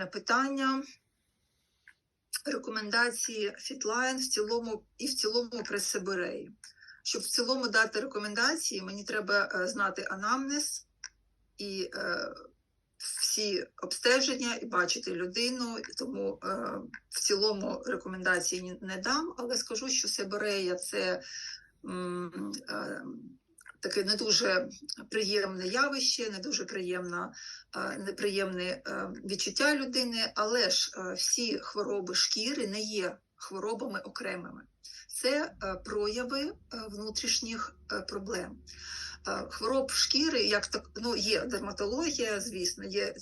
наступне питання. Рекомендації Фітлайн в цілому і в цілому при Сибиреї. Щоб в цілому дати рекомендації, мені треба е, знати анамнез і е, всі обстеження і бачити людину. Тому е, в цілому рекомендації не дам, але скажу, що Сибирея це м, е, таке не дуже приємне явище, не дуже приємна, е, неприємне е, відчуття людини, але ж е, всі хвороби шкіри не є хворобами окремими. Це е, прояви е, внутрішніх е, проблем. Хвороб шкіри, як так, ну, є дерматологія, звісно, є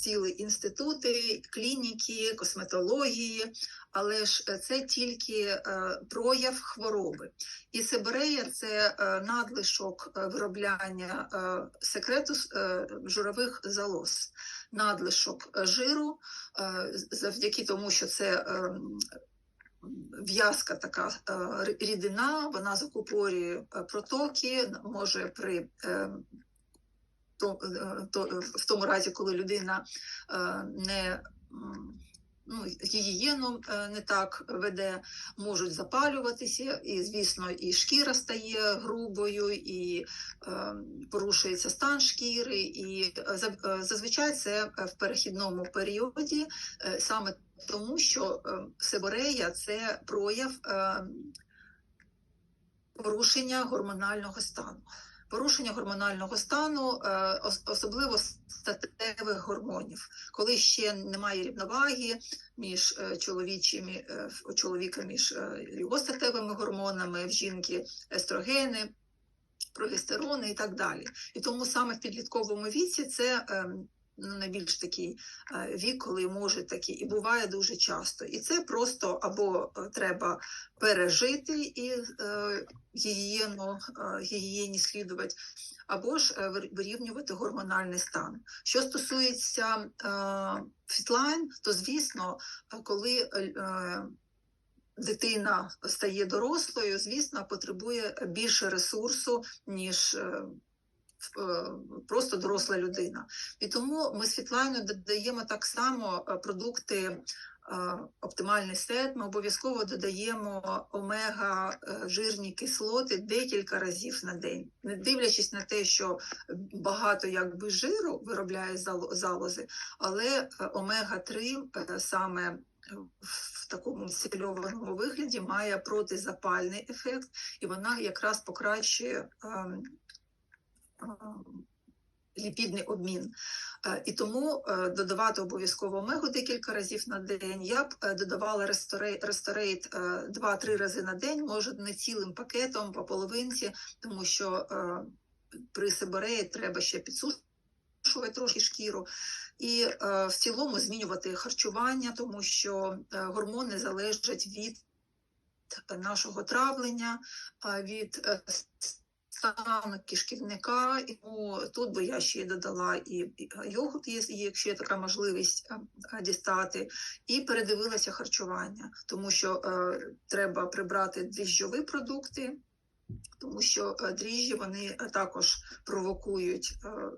цілі інститути, клініки, косметології, але ж це тільки прояв хвороби. І сибирея це надлишок виробляння секрету жирових залоз, надлишок жиру, завдяки тому, що це ем, в'язка така е, рідина, вона закупорює е, протоки, може при е, то, в тому разі, коли людина не ну, гігієну е, не так веде, можуть запалюватися, і, звісно, і шкіра стає грубою, і е, порушується стан шкіри, і е, е, зазвичай це в перехідному періоді саме тому, що сиборея це прояв е, порушення гормонального стану. Порушення гормонального стану, е, особливо статевих гормонів, коли ще немає рівноваги між е, чоловічими е, у чоловіка між його статевими гормонами, в жінки естрогени, прогестерони і так далі. І тому саме в підлітковому віці це ем, ну, найбільш такий е, вік, коли може такі, і буває дуже часто. І це просто або е, треба пережити і е, гігієну, гігієні слідувати, або ж вирівнювати гормональний стан. Що стосується фітлайн, то звісно, коли дитина стає дорослою, звісно, потребує більше ресурсу, ніж просто доросла людина. І тому ми з Фітлайною додаємо так само е, продукти. е, Оптимальний сет, ми обов'язково додаємо омега е, жирні кислоти декілька разів на день, не дивлячись на те, що багато якби жиру виробляє залози, але омега 3 саме в такому сильованому вигляді має протизапальний ефект, і вона якраз покращує ем, ліпідний обмін. Е, І тому е, додавати обов'язково омегу декілька разів на день. Я б е, додавала ресторейт, ресторейт 2-3 рази на день, може не цілим пакетом по половинці, тому що е, при сибиреї треба ще підсушувати трохи шкіру. І е, в цілому змінювати харчування, тому що е, гормони залежать від нашого травлення, е, від е, стану кишківника. І тут би я ще додала і, йогурт, якщо є така можливість е, е, дістати, і передивилася харчування, тому що е, треба прибрати дріжджові продукти. Тому що е, дріжджі вони також провокують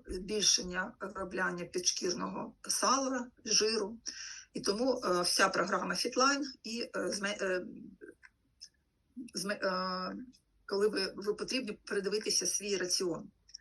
збільшення виробляння підшкірного сала, жиру. І тому е, вся програма Фітлайн і е, е, е, коли ви, ви потрібно передивитися свій раціон.